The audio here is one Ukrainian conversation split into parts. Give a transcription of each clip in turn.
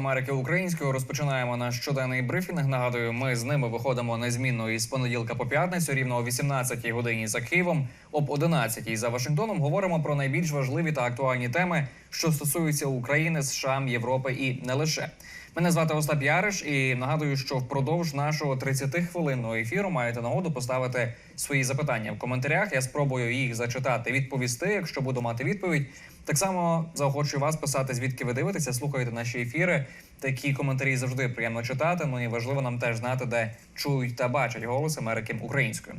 Америки українською розпочинаємо наш щоденний брифінг. Нагадую, ми з ними виходимо незмінно із понеділка по п'ятницю, рівно о 18-й годині за Києвом, об 11-й за Вашингтоном. Говоримо про найбільш важливі та актуальні теми, що стосуються України, США, Європи і не лише. Мене звати Остап Яриш, і нагадую, що впродовж нашого 30-хвилинного ефіру маєте нагоду поставити свої запитання в коментарях. Я спробую їх зачитати, відповісти, якщо буду мати відповідь. Так само заохочую вас писати, звідки ви дивитеся, слухаєте наші ефіри. Такі коментарі завжди приємно читати. Ну і важливо нам теж знати, де чують та бачать голос Америки українською.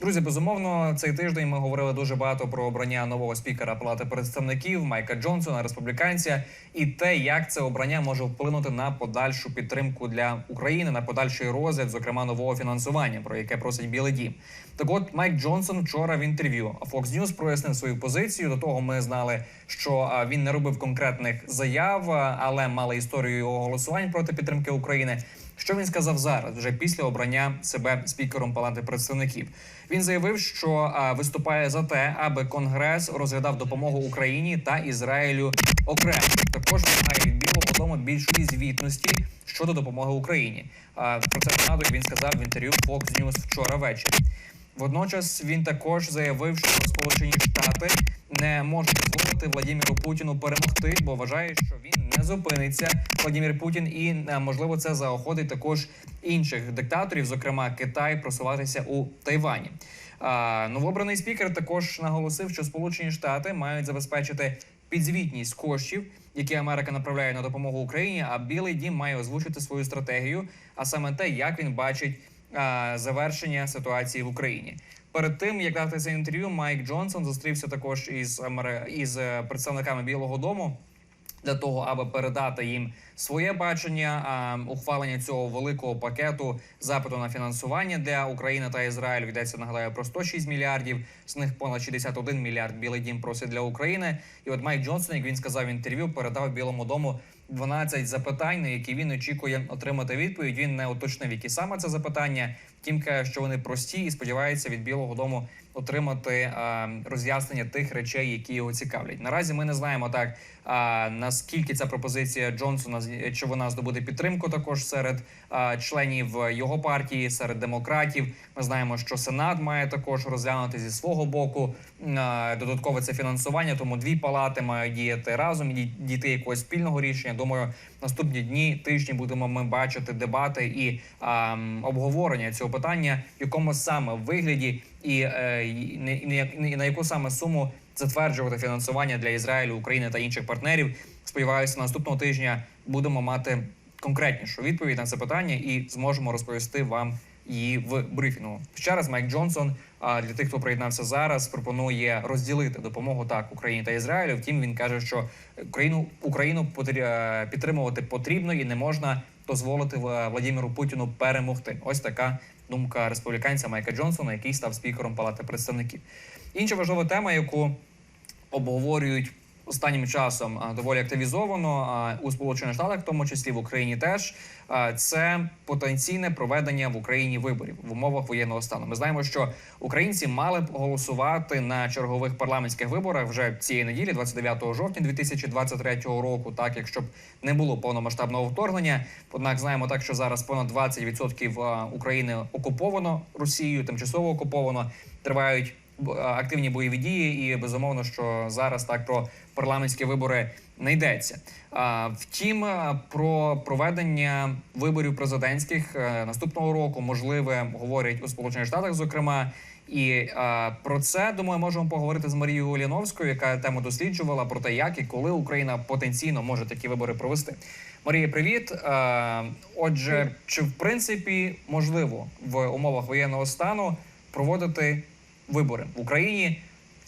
Друзі, безумовно, цей тиждень ми говорили дуже багато про обрання нового спікера Палати представників Майка Джонсона, республіканця, і те, як це обрання може вплинути на подальшу підтримку для України, на подальший розгляд, зокрема нового фінансування, про яке просить Білий Дім. Так, от Майк Джонсон вчора в інтерв'ю Fox News прояснив свою позицію. До того ми знали, що він не робив конкретних заяв, але мали історію його голосувань проти підтримки України. Що він сказав зараз, вже після обрання себе спікером Палати представників? Він заявив, що виступає за те, аби Конгрес розглядав допомогу Україні та Ізраїлю окремо. Також вимагає від Білого Дому більшої звітності щодо допомоги Україні. Про це нагадую, він сказав в інтерв'ю Fox News вчора ввечері. Водночас він також заявив, що Сполучені Штати не можуть дозволити Владіміру Путіну перемогти, бо вважає, що він зупиниться. Владімір Путін, і е, можливо це заохотить також інших диктаторів, зокрема Китай, просуватися у Тайвані. А, новообраний спікер також наголосив, що Сполучені Штати мають забезпечити підзвітність коштів, які Америка направляє на допомогу Україні. А Білий Дім має озвучити свою стратегію, а саме те, як він бачить завершення ситуації в Україні. Перед тим як дати це інтерв'ю, Майк Джонсон зустрівся також із Амери- із е, представниками Білого Дому для того, аби передати їм своє бачення ухвалення цього великого пакету запиту на фінансування для України та Ізраїлю. Йдеться нагадаю про 106 мільярдів. З них понад 61 мільярд Білий Дім просить для України. І от Майк Джонсон, як він сказав в інтерв'ю, передав Білому дому 12 запитань, на які він очікує отримати відповідь. Він не уточнив, які саме це запитання. Втім, каже, що вони прості і сподівається від Білого Дому отримати роз'яснення тих речей, які його цікавлять. Наразі ми не знаємо так, наскільки ця пропозиція Джонсона чи вона здобуде підтримку також серед членів його партії, серед демократів. Ми знаємо, що Сенат має також розглянути зі свого боку додаткове це фінансування. Тому дві палати мають діяти разом і дій- дійти якогось спільного рішення. Думаю, наступні дні тижні будемо ми бачити дебати і обговорення цього питання, в якому саме вигляді і, е, і, і, на яку саме суму затверджувати фінансування для Ізраїлю, України та інших партнерів. Сподіваюся, наступного тижня будемо мати конкретнішу відповідь на це питання і зможемо розповісти вам її в брифінгу. Ще раз Майк Джонсон. Для тих, хто приєднався зараз, пропонує розділити допомогу так Україні та Ізраїлю. Втім, він каже, що Україну Україну е, підтримувати потрібно і не можна дозволити Вла- Владимиру Путіну перемогти. Ось така думка республіканця Майка Джонсона, який став спікером Палати представників. Інша важлива тема, яку обговорюють останнім часом доволі активізовано у Сполучених Штатах, в тому числі в Україні, теж це потенційне проведення в Україні виборів в умовах воєнного стану. Ми знаємо, що українці мали б голосувати на чергових парламентських виборах вже цієї неділі, 29 жовтня 2023 року. Так, якщо б не було повномасштабного вторгнення. Однак знаємо так, що зараз понад 20% України окуповано Росією, тимчасово окуповано. Тривають активні бойові дії, і безумовно, що зараз так про парламентські вибори не йдеться. Втім, про проведення виборів президентських е, наступного року можливе говорять у Сполучених Штатах, зокрема. І а, про це думаю, можемо поговорити з Марією Уліновською, яка тему досліджувала про те, як і коли Україна потенційно може такі вибори провести. Марія, привіт. Е, Отже, чи в принципі можливо в умовах воєнного стану проводити вибори в Україні?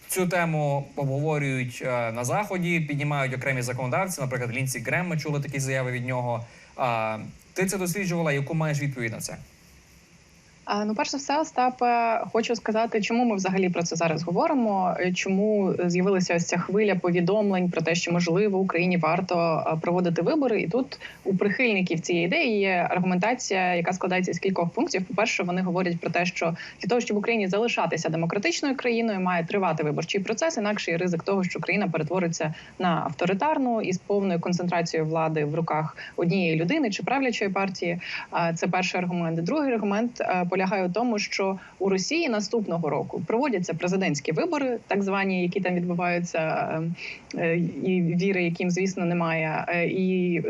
Цю тему обговорюють е, на заході, піднімають окремі законодавці. Наприклад, Лінсі Грем, ми чули такі заяви від нього. Ти це досліджувала? Яку маєш відповідь на це? Ну, перш за все, Остапе, хочу сказати, чому ми взагалі про це зараз говоримо. е, Чому з'явилася ось ця хвиля повідомлень про те, що можливо Україні варто проводити вибори, і тут у прихильників цієї ідеї є аргументація, яка складається з кількох пунктів. По перше, вони говорять про те, що для того, щоб Україні залишатися демократичною країною, має тривати виборчий процес. Інакше є ризик того, що країна перетвориться на авторитарну і з повною концентрацією влади в руках однієї людини чи правлячої партії. Це перший аргумент. Другий аргумент е, полягає у тому, що у Росії наступного року проводяться президентські вибори, так звані, які там відбуваються, е, е, і віри, яким звісно немає. Е, І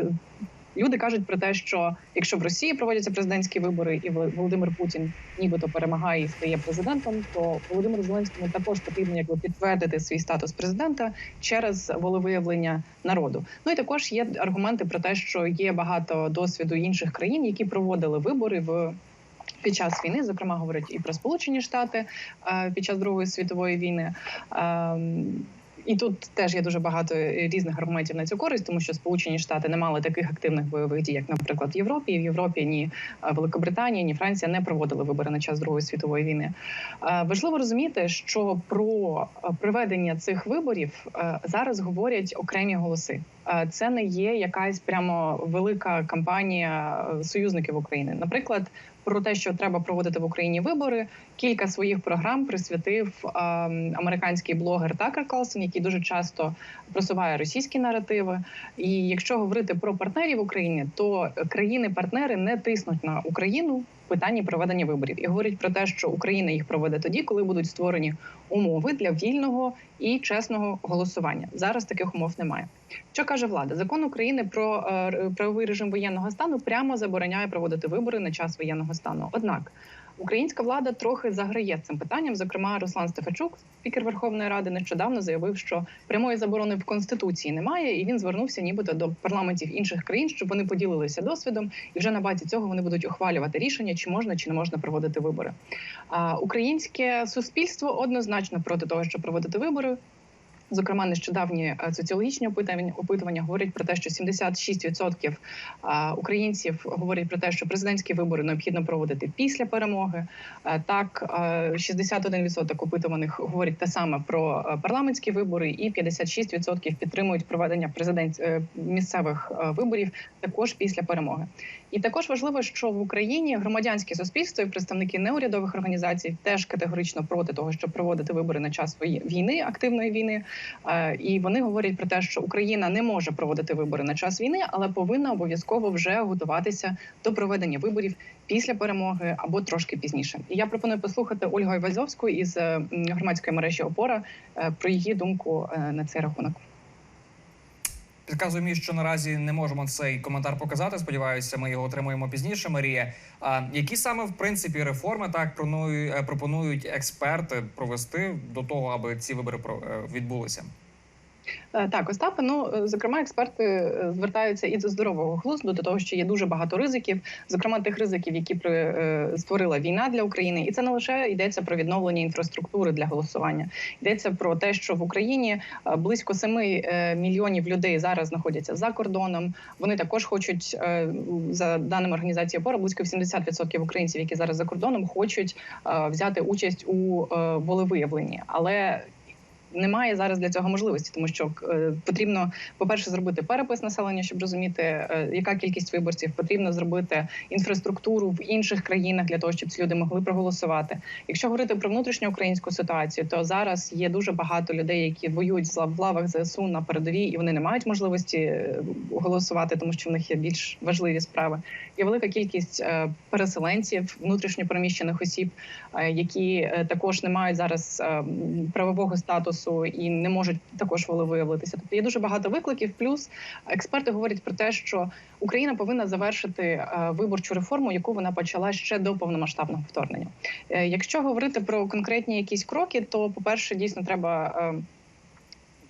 люди кажуть про те, що якщо в Росії проводяться президентські вибори, і Вол- Володимир Путін нібито перемагає і стає президентом, то Володимиру Зеленському також потрібно якби підтвердити свій статус президента через волевиявлення народу. Ну і також є аргументи про те, що є багато досвіду інших країн, які проводили вибори в. Під час війни, зокрема, говорять і про Сполучені Штати е, під час Другої світової війни. Ем, І тут теж є дуже багато різних аргументів на цю користь, тому що Сполучені Штати не мали таких активних бойових дій, як, наприклад, в Європі. І в Європі ні е, Великобританія, ні Франція не проводили вибори на час Другої світової війни. Е, Важливо розуміти, що про проведення цих виборів зараз говорять окремі голоси. Це не є якась прямо велика кампанія союзників України. Наприклад, про те, що треба проводити в Україні вибори, кілька своїх програм присвятив американський блогер Такер Калсон, який дуже часто просуває російські наративи. І якщо говорити про партнерів України, то країни-партнери не тиснуть на Україну питанні проведення виборів і говорять про те, що Україна їх проведе тоді, коли будуть створені умови для вільного і чесного голосування. Зараз таких умов немає. Що каже влада? Закон України про е, правовий режим воєнного стану прямо забороняє проводити вибори на час воєнного стану. Однак українська влада трохи заграє цим питанням. Зокрема, Руслан Стефачук, спікер Верховної Ради, нещодавно заявив, що прямої заборони в конституції немає, і він звернувся, нібито до парламентів інших країн, щоб вони поділилися досвідом, і вже на базі цього вони будуть ухвалювати рішення, чи можна чи не можна проводити вибори. А українське суспільство однозначно проти того, щоб проводити вибори. Зокрема, нещодавні е, соціологічні опитування опитування говорять про те, що 76% а, українців говорять про те, що президентські вибори необхідно проводити після перемоги. Е, Так, е, 61% опитуваних говорять те саме про е, парламентські вибори, і 56% підтримують проведення президент е, місцевих е, виборів також після перемоги. І також важливо, що в Україні громадянське суспільство і представники неурядових організацій теж категорично проти того, щоб проводити вибори на час війни, активної війни. Е, І вони говорять про те, що Україна не може проводити вибори на час війни, але повинна обов'язково вже готуватися до проведення виборів після перемоги або трошки пізніше. І я пропоную послухати Ольгу Івазовську із е, громадської мережі Опора е, про її думку на цей рахунок. Підказує розумію, що наразі не можемо цей коментар показати. Сподіваюся, ми його отримуємо пізніше. Марія. А які саме в принципі реформи так пропонують, е, експерти провести до того, аби ці вибори е, відбулися? Е, Так, Остапе, ну е, зокрема, експерти е, звертаються і до здорового глузду, до того, що є дуже багато ризиків, зокрема тих ризиків, які при створила війна для України, і це не лише йдеться про відновлення інфраструктури для голосування. Йдеться про те, що в Україні близько 7 е, мільйонів людей зараз знаходяться за кордоном. Вони також хочуть, за даними організації ОПОРА, близько 70% українців, які зараз за кордоном, хочуть взяти участь у волевиявленні, але немає зараз для цього можливості, тому що е, потрібно, по-перше, зробити перепис населення, щоб розуміти, е, яка кількість виборців. Потрібно зробити інфраструктуру в інших країнах для того, щоб ці люди могли проголосувати. Якщо говорити про внутрішню українську ситуацію, то зараз є дуже багато людей, які воюють в лавах ЗСУ на передовій, і вони не мають можливості е, голосувати, тому що в них є більш важливі справи. Є велика кількість е, переселенців, внутрішньопереміщених осіб, е, які е, також не мають зараз правового статусу і не можуть також волевиявитися. Тобто є дуже багато викликів. Плюс експерти говорять про те, що Україна повинна завершити виборчу реформу, яку вона почала ще до повномасштабного вторгнення. Якщо говорити про конкретні якісь кроки, то по перше, дійсно треба.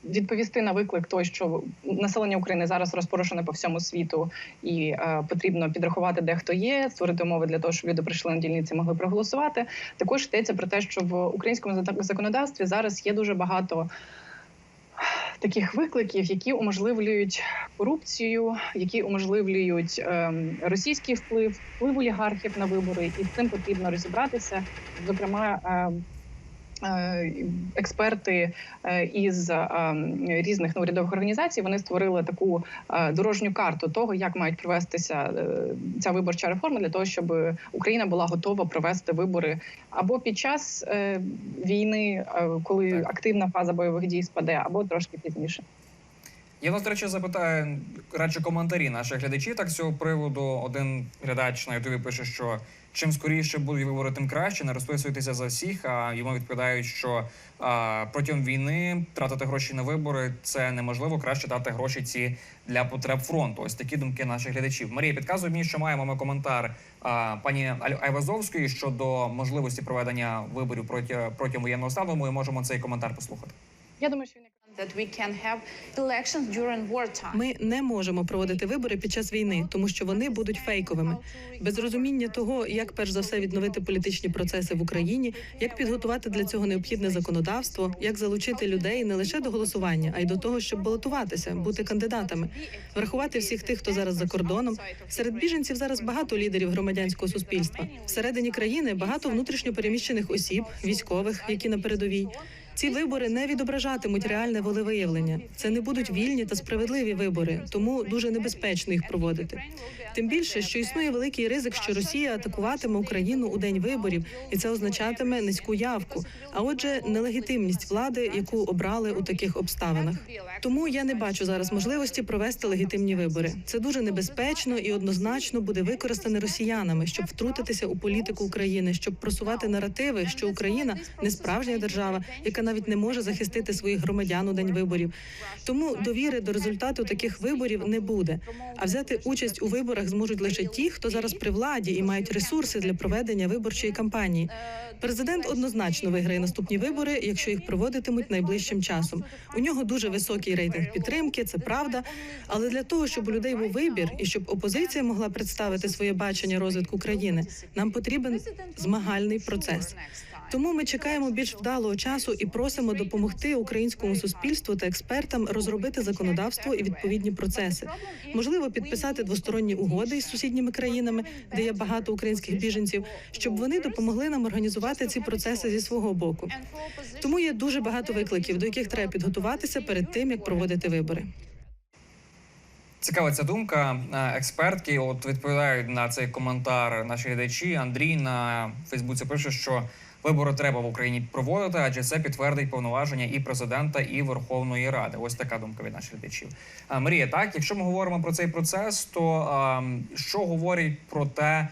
Відповісти на виклик той, що населення України зараз розпорошене по всьому світу, і е, потрібно підрахувати, де хто є, створити умови для того, щоб люди прийшли на дільниці, могли проголосувати. Також йдеться про те, що в українському зак- законодавстві зараз є дуже багато таких викликів, які уможливлюють корупцію, які уможливлюють ем, російський вплив, вплив олігархів на вибори, і з цим потрібно розібратися. Зокрема, ем, експерти е, із ем, різних неурядових організацій вони створили таку е, дорожню карту того, як мають провестися е, ця виборча реформа для того, щоб Україна була готова провести вибори або під час е, війни, е, коли активна фаза бойових дій спаде, або трошки пізніше. Я вас, до речі, запитаю радше коментарі наших глядачів. Так з цього приводу один глядач на Ютубі пише, що чим скоріше будуть вибори, тим краще. Не розписуйтеся за всіх. А йому відповідають, що а, протягом війни тратити гроші на вибори це неможливо. Краще дати гроші ці для потреб фронту. Ось такі думки наших глядачів. Марія підказує мені, що маємо ми коментар а, пані Айвазовської щодо можливості проведення виборів протягом воєнного стану. Ми можемо цей коментар послухати. Я думаю, що він Ми не можемо проводити вибори під час війни, тому що вони будуть фейковими. Без розуміння того, як перш за все відновити політичні процеси в Україні, як підготувати для цього необхідне законодавство, як залучити людей не лише до голосування, а й до того, щоб балотуватися, бути кандидатами, врахувати всіх тих, хто зараз за кордоном. Серед біженців зараз багато лідерів громадянського суспільства. Всередині країни багато внутрішньо переміщених осіб, військових, які на передовій. Ці вибори не відображатимуть реальне волевиявлення. Це не будуть вільні та справедливі вибори, тому дуже небезпечно їх проводити. Тим більше, що існує великий ризик, що Росія атакуватиме Україну у день виборів, і це означатиме низьку явку, а отже, нелегітимність влади, яку обрали у таких обставинах. Тому я не бачу зараз можливості провести легітимні вибори. Це дуже небезпечно і однозначно буде використане росіянами, щоб втрутитися у політику України, щоб просувати наративи, що Україна не справжня держава, яка навіть не може захистити своїх громадян у день виборів. Тому довіри до результату таких виборів не буде. А взяти участь у виборах зможуть лише ті, хто зараз при владі і мають ресурси для проведення виборчої кампанії. Президент однозначно виграє наступні вибори, якщо їх проводитимуть найближчим часом. У нього дуже високий рейтинг підтримки, це правда. Але для того, щоб у людей був вибір і щоб опозиція могла представити своє бачення розвитку країни, нам потрібен змагальний процес. Тому ми чекаємо більш вдалого часу і просимо допомогти українському суспільству та експертам розробити законодавство і відповідні процеси. Можливо, підписати двосторонні угоди із сусідніми країнами, де є багато українських біженців, щоб вони допомогли нам організувати ці процеси зі свого боку. Тому є дуже багато викликів, до яких треба підготуватися перед тим, як проводити вибори. Цікава ця думка Е, експертки. От відповідають на цей коментар наші глядачі. Андрій на Фейсбуці пише, що вибори треба в Україні проводити, адже це підтвердить повноваження і президента, і Верховної Ради. Ось така думка від наших глядачів. Марія, так, якщо ми говоримо про цей процес, то що говорять про те,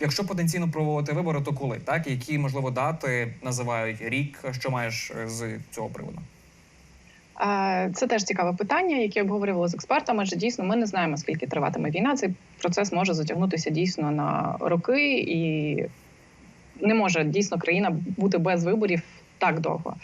якщо потенційно проводити вибори, то коли так? Які можливо дати називають рік? Що маєш е, з цього приводу? Це теж цікаве питання, яке обговорювали з експертами. Адже дійсно ми не знаємо, скільки триватиме війна. Цей процес може затягнутися дійсно на роки, і не може дійсно країна бути без виборів так довго.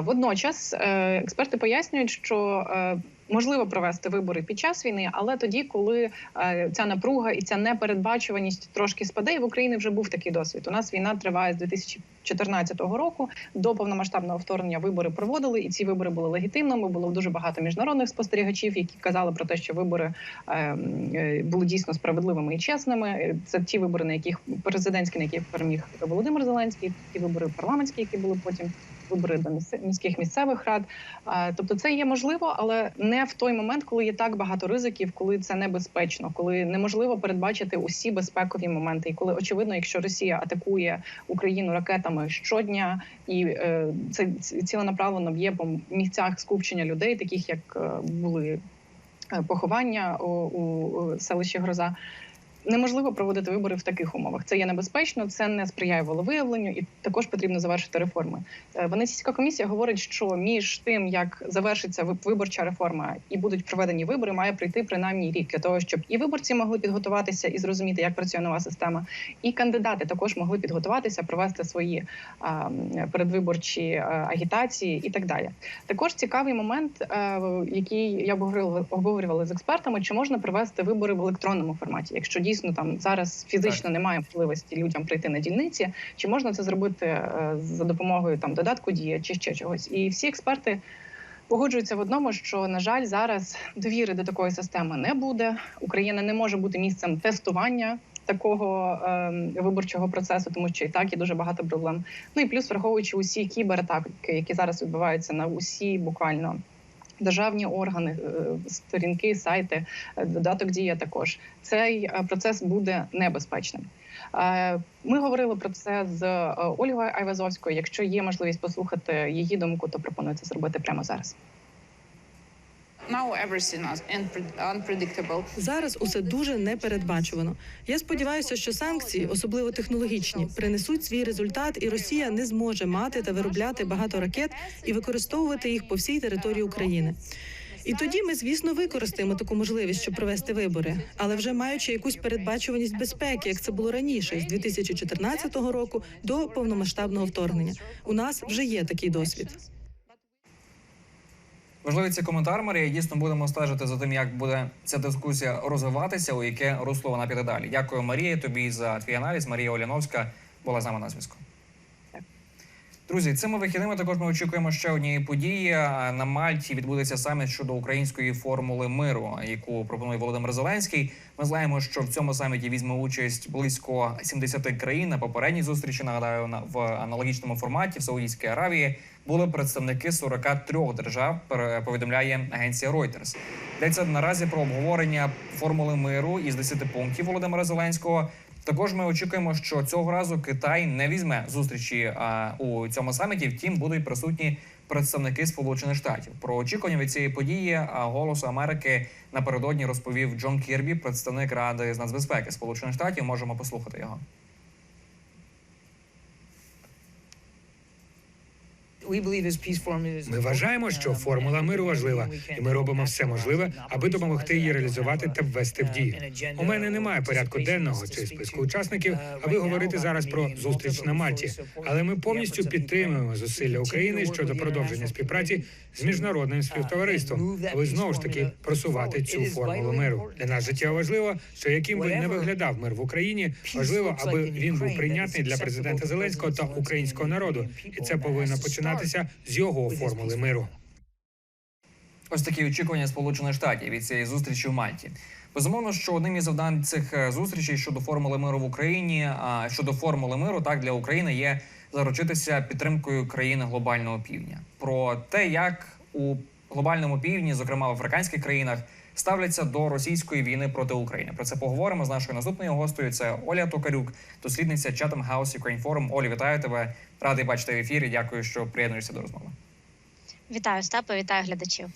Водночас е, експерти пояснюють, що е, можливо провести вибори під час війни, але тоді, коли е, ця напруга і ця непередбачуваність трошки спаде, і в Україні вже був такий досвід. У нас війна триває з 2014 року. До повномасштабного вторгнення вибори проводили, і ці вибори були легітимними. Було дуже багато міжнародних спостерігачів, які казали про те, що вибори е, е, були дійсно справедливими і чесними. Це ті вибори, на яких президентські, на яких переміг Володимир Зеленський, ті вибори парламентські, які були потім. Вибори до міських місцевих рад, тобто це є можливо, але не в той момент, коли є так багато ризиків, коли це небезпечно, коли неможливо передбачити усі безпекові моменти, і коли очевидно, якщо Росія атакує Україну ракетами щодня, і е, це ці- ціленаправлено б'є по місцях скупчення людей, таких як е, були е, поховання у селищі Гроза. Неможливо проводити вибори в таких умовах. Це є небезпечно, це не сприяє волевиявленню, і також потрібно завершити реформи. Е, Венеційська комісія говорить, що між тим, як завершиться виборча реформа і будуть проведені вибори, має прийти принаймні рік для того, щоб і виборці могли підготуватися і зрозуміти, як працює нова система, і кандидати також могли підготуватися, провести свої а, передвиборчі е, агітації і так далі. Також цікавий момент, е, який я обговорювала з експертами, чи можна провести вибори в електронному форматі, якщо дійсно там зараз фізично немає можливості людям прийти на дільниці, чи можна це зробити е, за допомогою там додатку дія чи ще чогось? І всі експерти погоджуються в одному, що на жаль, зараз довіри до такої системи не буде. Україна не може бути місцем тестування. Такого е, виборчого процесу, тому що і так є дуже багато проблем. Ну і плюс враховуючи усі кібератаки, які зараз відбуваються на усі буквально державні органи, е, сторінки, сайти, е, додаток дія також цей е, процес буде небезпечним. Ми говорили про це з Ольгою Айвазовською. Якщо є можливість послухати її думку, то пропоную це зробити прямо зараз. Зараз усе дуже непередбачувано. Я сподіваюся, що санкції, особливо технологічні, принесуть свій результат, і Росія не зможе мати та виробляти багато ракет і використовувати їх по всій території України. І тоді ми, звісно, використаємо таку можливість, щоб провести вибори, але вже маючи якусь передбачуваність безпеки, як це було раніше, з 2014 року до повномасштабного вторгнення. У нас вже є такий досвід. Важливий цей коментар, Марія. Дійсно будемо стежити за тим, як буде ця дискусія розвиватися, у яке русло вона піде далі. Дякую, Марія, тобі за твій аналіз. Марія Оляновська була з нами на зв'язку. Друзі, цими вихідними також ми очікуємо ще однієї події. На Мальті відбудеться саміт щодо української формули миру, яку пропонує Володимир Зеленський. Ми знаємо, що в цьому саміті візьме участь близько 70 країн. На попередній зустрічі нагадаю на в аналогічному форматі в Саудівській Аравії були представники 43 держав. Повідомляє агенція Reuters. Йдеться наразі про обговорення формули миру із 10 пунктів Володимира Зеленського. Також ми очікуємо, що цього разу Китай не візьме зустрічі у цьому саміті. Втім, будуть присутні представники Сполучених Штатів. Про очікування від цієї події голосу Америки напередодні розповів Джон Кірбі, представник ради з нацбезпеки Сполучених Штатів. Можемо послухати його. Ми вважаємо, що формула миру важлива, і ми робимо все можливе, аби допомогти її реалізувати та ввести в дію. У мене немає порядку денного чи списку учасників, аби говорити зараз про зустріч на Мальті. Але ми повністю підтримуємо зусилля України щодо продовження співпраці з міжнародним співтовариством, аби знову ж таки просувати цю формулу миру. Для нас життєво важливо, що яким би не виглядав мир в Україні, важливо, аби він був прийнятний для президента Зеленського та українського народу, і це повинно починатися з його формули миру. Ось такі очікування Сполучених Штатів від цієї зустрічі в Мальті. Безумовно, що одним із завдань цих е, зустрічей щодо формули миру в Україні, а щодо формули миру, так для України є заручитися підтримкою країни глобального півдня. Про те, як у глобальному півдні, зокрема в африканських країнах, ставляться до російської війни проти України. Про це поговоримо з нашою наступною гостею. Це Оля Токарюк, дослідниця Chatham House Ukraine Forum. Олі, вітаю тебе. Радий бачити в ефірі. Дякую, що приєднуєшся до розмови. Вітаю Степа, вітаю глядачів.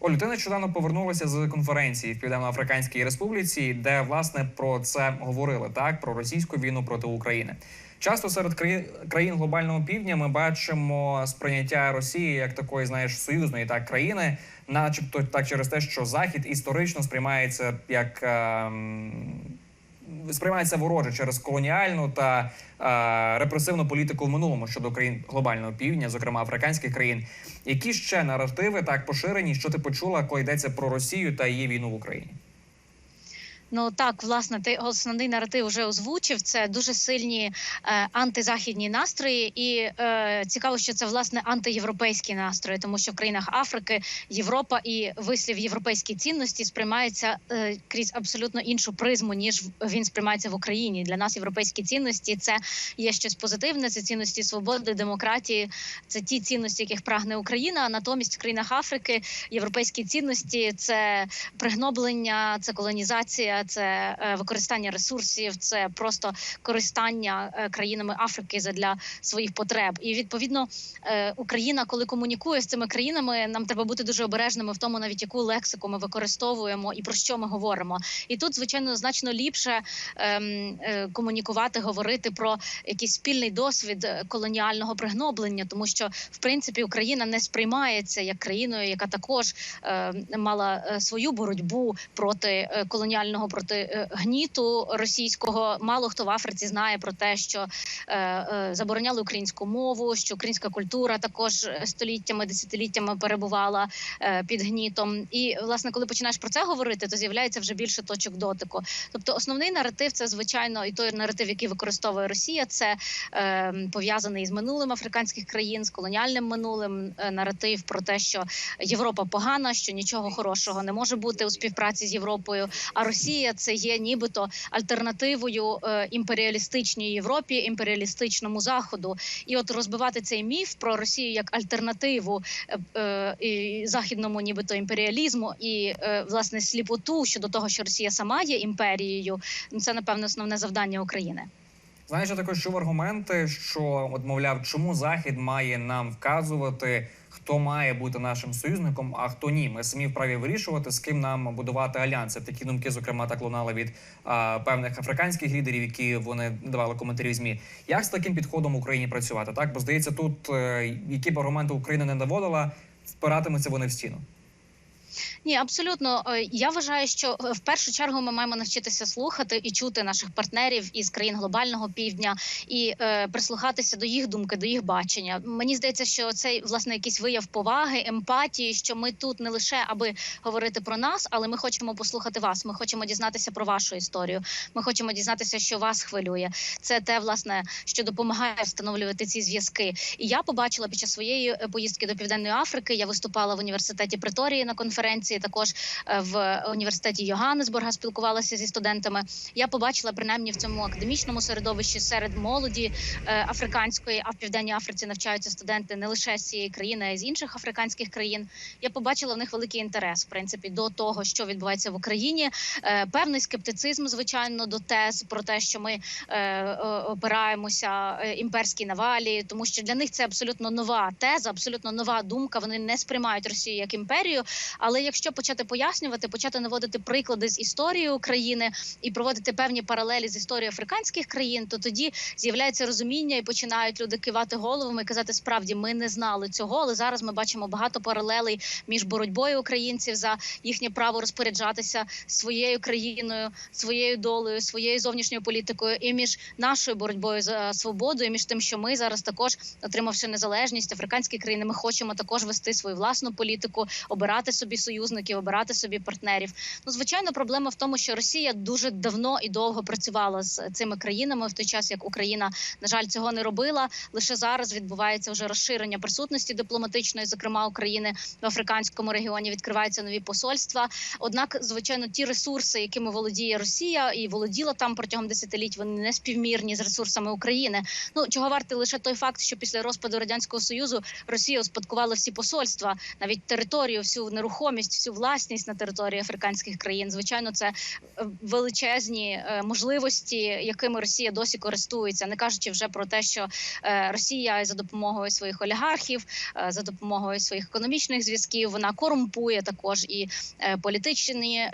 Олю, ти нещодавно повернулася з конференції в Південно-Африканській Республіці, де власне про це говорили так про російську війну проти України. Часто серед краї- країн глобального півдня ми бачимо сприйняття Росії як такої, знаєш, союзної так країни, начебто так через те, що Захід історично сприймається як ем, сприймається вороже через колоніальну та е, репресивну політику в минулому щодо країн глобального півдня, зокрема африканських країн. Які ще наративи так поширені, що ти почула, коли йдеться про Росію та її війну в Україні? Ну так, власне, ти основний наратив вже озвучив. Це дуже сильні е, антизахідні настрої, і е, цікаво, що це власне антиєвропейські настрої, тому що в країнах Африки, Європа і вислів європейські цінності сприймаються е, крізь абсолютно іншу призму, ніж він сприймається в Україні. Для нас європейські цінності це є щось позитивне. Це цінності свободи, демократії. Це ті цінності, яких прагне Україна. А натомість в країнах Африки європейські цінності це пригноблення, це колонізація, це е, використання ресурсів, це просто користання е, країнами Африки для своїх потреб. І відповідно е, Україна, коли комунікує з цими країнами, нам треба бути дуже обережними в тому, навіть яку лексику ми використовуємо і про що ми говоримо. І тут, звичайно, значно ліпше ем, комунікувати, говорити про якийсь спільний досвід колоніального пригноблення, тому що в принципі Україна не сприймається як країною, яка також мала свою боротьбу проти колоніального глобального проти е, гніту російського. Мало хто в Африці знає про те, що е, е, забороняли українську мову, що українська культура також століттями, десятиліттями перебувала під гнітом. І власне, коли починаєш про це говорити, то з'являється вже більше точок дотику. Тобто, основний наратив це звичайно і той наратив, який використовує Росія, це пов'язаний з минулим африканських країн, з колоніальним минулим наратив про те, що Європа погана, що нічого хорошого не може бути у співпраці з Європою. А Росія це є нібито альтернативою е, імперіалістичній Європі, імперіалістичному заходу. І от розбивати цей міф про Росію як альтернативу е, е, західному, нібито імперіалізму, і власне сліпоту щодо того, що Росія сама є імперією. ну, Це напевно основне завдання України. Знаєш, я також чув аргументи, що от мовляв, чому захід має нам вказувати, хто має бути нашим союзником, а хто ні. Ми самі вправі вирішувати, з ким нам будувати альянси. Такі думки, зокрема, так лунали від а, певних африканських лідерів, які вони давали коментарі в змі. Як з таким підходом Україні працювати? Так, бо здається, тут е, які б аргументи Україна не наводила, впиратимуться вони в стіну. Ні, абсолютно. Е, Я вважаю, що е, в першу чергу ми маємо навчитися слухати і чути наших партнерів із країн глобального півдня і е, прислухатися до їх думки, до їх бачення. Мені здається, що це власне якийсь вияв поваги, емпатії, що ми тут не лише аби говорити про нас, але ми хочемо послухати вас. Ми хочемо дізнатися про вашу історію. Ми хочемо дізнатися, що вас хвилює. Це те, власне, що допомагає встановлювати ці зв'язки. І я побачила під час своєї е, поїздки до Південної Африки. Я виступала в університеті Преторії на конференції. Також е, в університеті Йоганнесбурга спілкувалася зі студентами. Я побачила принаймні в цьому академічному середовищі серед молоді е, африканської, а в південній Африці навчаються студенти не лише з цієї країни, а й з інших африканських країн. Я побачила в них великий інтерес, в принципі, до того, що відбувається в Україні. Е, Певний скептицизм, звичайно, до тез про те, що ми опираємося імперській навалі, тому що для них це абсолютно нова теза, абсолютно нова думка. Вони не сприймають Росію як імперію. Але якщо почати пояснювати, почати наводити приклади з історії України і проводити певні паралелі з історією африканських країн, то тоді з'являється розуміння і починають люди кивати головами і казати, справді ми не знали цього, але зараз ми бачимо багато паралелей між боротьбою українців за їхнє право розпоряджатися своєю країною, своєю долею, своєю зовнішньою політикою, і між нашою боротьбою за свободу, і між тим, що ми зараз також, отримавши незалежність, африканські країни, ми хочемо також вести свою власну політику, обирати собі союзників, обирати собі партнерів. Ну звичайно, проблема в тому, що Росія дуже давно і довго працювала з цими країнами в той час, як Україна на жаль цього не робила. Лише зараз відбувається вже розширення присутності дипломатичної, зокрема України в африканському регіоні. Відкриваються нові посольства. Однак, звичайно, ті ресурси, якими володіє Росія і володіла там протягом десятиліть, вони не співмірні з ресурсами України. Ну чого вартий лише той факт, що після розпаду радянського союзу Росія успадкувала всі посольства, навіть територію, всю нерухомість, всю власність на території африканських країн. Звичайно, це е, величезні е, можливості, якими Росія досі користується, не кажучи вже про те, що е, Росія за допомогою своїх олігархів, за допомогою своїх економічних зв'язків, вона корумпує також і політичні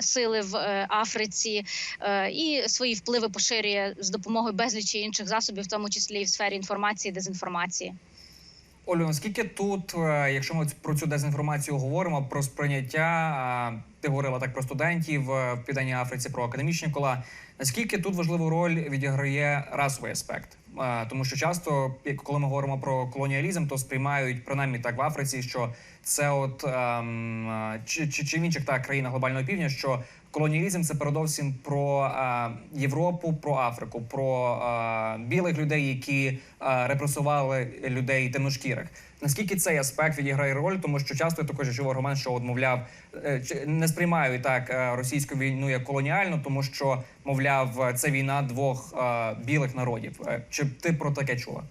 сили в Африці, і свої впливи поширює з допомогою безлічі інших засобів, в тому числі і в сфері інформації, дезінформації. Олю, наскільки тут, е, якщо ми про цю дезінформацію говоримо, про сприйняття, ти говорила так про студентів е, в Південній Африці, про академічні кола. Наскільки тут важливу роль відіграє расовий аспект? Тому що часто, коли ми говоримо про колоніалізм, то сприймають принаймні так в Африці, що це от ем, чи, чи, чи в інших так країнах глобального півдня, що колоніалізм це передовсім про е, Європу, про Африку, про е, білих людей, які е, репресували людей темношкірих. Наскільки цей аспект відіграє роль, тому що часто я також чув аргумент, що одмовляв е, не сприймаю так е, російську війну як колоніальну, тому що мовляв це війна двох е, білих народів. Е, Чи ти про таке чула?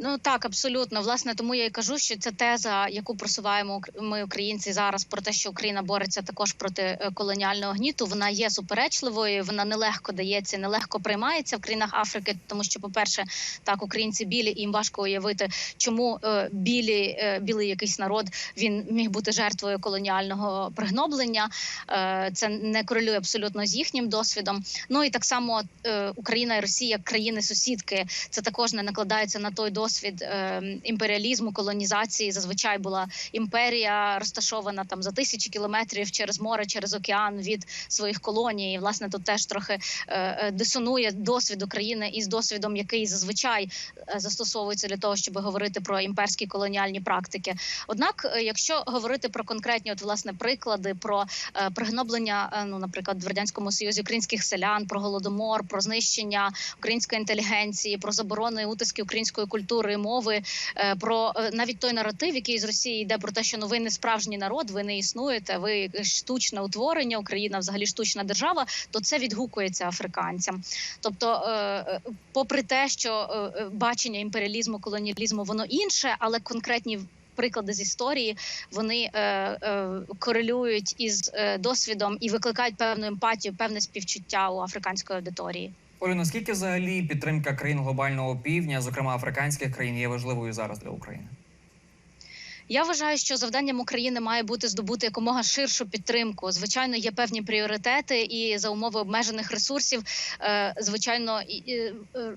Ну так, абсолютно. Власне, тому я і кажу, що ця теза, яку просуваємо ми, українці, зараз про те, що Україна бореться також проти е, колоніального гніту, вона є суперечливою. Вона нелегко дається, нелегко приймається в країнах Африки, тому що, по-перше, так українці білі, і їм важко уявити, чому е, білі, е, білий якийсь народ він міг бути жертвою колоніального пригноблення. Це не корелює абсолютно з їхнім досвідом. Ну і так само Україна і Росія, країни-сусідки, це також не накладається на той досвід досвід е, імперіалізму, колонізації. Зазвичай була імперія розташована там за тисячі кілометрів через море, через океан від своїх колоній. І, власне, тут теж трохи е, е, дисонує досвід України із досвідом, який зазвичай е, застосовується для того, щоб говорити про імперські колоніальні практики. Однак, якщо говорити про конкретні, от власне приклади про пригноблення, ну наприклад, в радянському союзі українських селян, про голодомор, про знищення української інтелігенції, про заборони утиски української культури і мови, е, про е, навіть той наратив, який з Росії йде про те, що ну ви не справжній народ, ви не існуєте, ви штучне утворення, Україна взагалі штучна держава, то це відгукується африканцям. Тобто, е, е, попри те, що е, е, бачення імперіалізму, колоніалізму воно інше, але конкретні. Приклади з історії вони е, е, корелюють із е, досвідом і викликають певну емпатію, певне співчуття у африканської аудиторії. Олю, наскільки взагалі підтримка країн глобального півдня, зокрема африканських країн, є важливою зараз для України? Я вважаю, що завданням України має бути здобути якомога ширшу підтримку. Звичайно, є певні пріоритети, і за умови обмежених ресурсів, е, звичайно, е,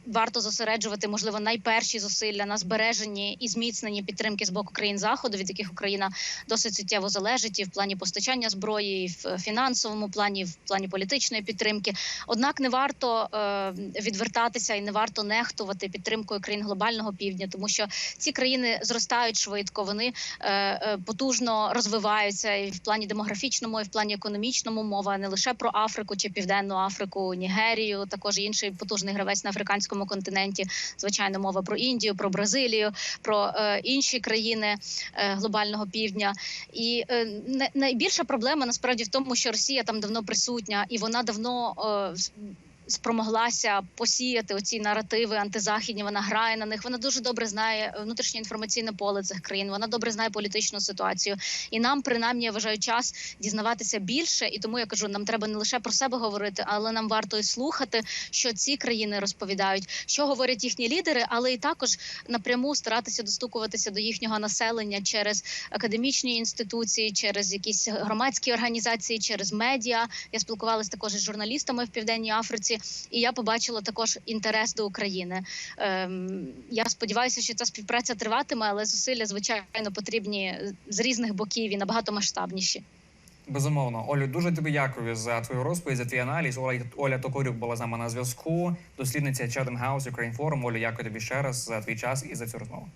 варто зосереджувати можливо найперші зусилля на збереженні і зміцненні підтримки з боку країн заходу, від яких Україна досить суттєво залежить і в плані постачання зброї, і в фінансовому плані, і в плані політичної підтримки. Однак не варто е, відвертатися і не варто нехтувати підтримкою країн глобального півдня, тому що ці країни зростають швидко. Вони потужно розвиваються і в плані демографічному, і в плані економічному. Мова не лише про Африку чи Південну Африку, Нігерію, також інший потужний гравець на африканському континенті. Звичайно, мова про Індію, про Бразилію, про е, інші країни е, глобального півдня. І е, найбільша проблема насправді в тому, що Росія там давно присутня, і вона давно. Е, Спромоглася посіяти оці наративи антизахідні. Вона грає на них. Вона дуже добре знає внутрішнє інформаційне поле цих країн. Вона добре знає політичну ситуацію. І нам, принаймні, я вважаю, час дізнаватися більше. І тому я кажу, нам треба не лише про себе говорити, але нам варто і слухати, що ці країни розповідають, що говорять їхні лідери, але і також напряму старатися достукуватися до їхнього населення через академічні інституції, через якісь громадські організації, через медіа. Я спілкувалася також із журналістами в південній Африці, і я побачила також інтерес до України. Ем, я сподіваюся, що ця співпраця триватиме, але зусилля звичайно потрібні з різних боків і набагато масштабніші. Безумовно, Олю, дуже тобі дякую за твою розповідь, за твій аналіз. Оля, Оля Токорюк була з нами на зв'язку. Дослідниця Chatham House Ukraine Forum. Олю, дякую тобі ще раз за твій час і за цю розмову.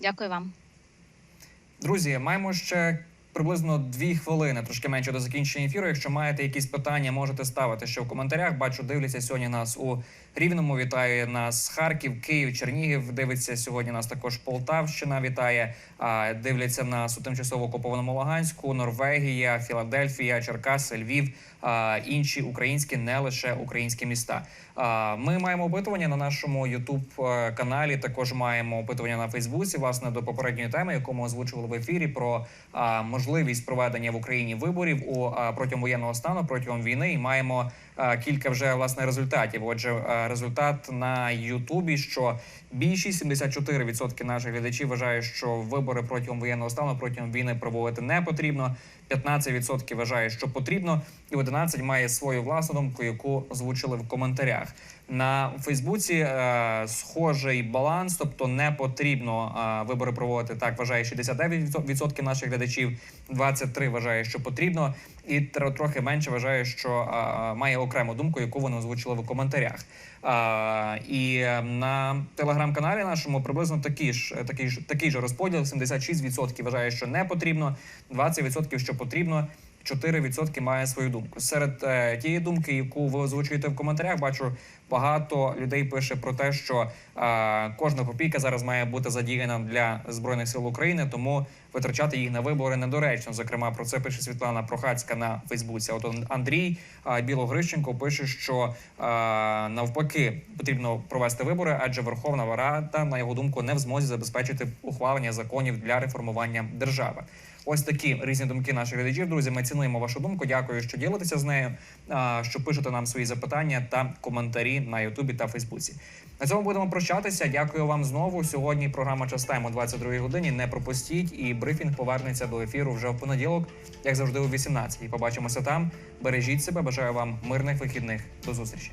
Дякую вам. Друзі, маємо ще приблизно дві хвилини, трошки менше до закінчення ефіру. Якщо маєте якісь питання, можете ставити ще в коментарях. Бачу, дивляться сьогодні нас у Рівному. Вітає нас Харків, Київ, Чернігів. Дивиться сьогодні нас також Полтавщина. Вітає. А, Дивляться нас у тимчасово окупованому Луганську, Норвегія, Філадельфія, Черкаси, Львів, інші українські, не лише українські міста. Ми маємо опитування на нашому youtube е. Також маємо опитування на Фейсбуці. Власне до попередньої теми, яку ми озвучували в ефірі, про можливість проведення в Україні виборів у протягом воєнного стану протягом війни. І маємо кілька вже власне результатів. Отже, результат на Ютубі, що більшість 74% наших глядачів вважає, що вибори протягом воєнного стану протягом війни проводити не потрібно. 15% вважає, що потрібно, і 11% має свою власну думку, яку озвучили в коментарях. На Фейсбуці е, схожий баланс, тобто не потрібно е, вибори проводити. Так вважає 69% наших глядачів, 23% вважає, що потрібно, і тро- трохи менше вважає, що е, має окрему думку, яку вони озвучили в коментарях. І на телеграм-каналі нашому приблизно такий ж такий ж такий же розподіл: 76% вважає, що не потрібно, 20% що потрібно. 4% має свою думку. Серед е, тієї думки, яку ви озвучуєте в коментарях, бачу багато людей пише про те, що е, кожна копійка зараз має бути задіяна для збройних сил України, тому витрачати їх на вибори недоречно. Зокрема, про це пише Світлана Прохацька на Фейсбуці. От Андрій е, Білогрищенко пише, що е, навпаки потрібно провести вибори, адже Верховна Рада, на його думку, не в змозі забезпечити ухвалення законів для реформування держави. Ось такі різні думки наших глядачів. Друзі, ми цінуємо вашу думку. Дякую, що ділитеся з нею, що пишете нам свої запитання та коментарі на Ютубі та Фейсбуці. На цьому будемо прощатися. Дякую вам знову. Сьогодні програма «Час тайм» о 22 годині. Не пропустіть, і брифінг повернеться до ефіру вже в понеділок, як завжди, о 18 Побачимося там. Бережіть себе. Бажаю вам мирних вихідних. До зустрічі.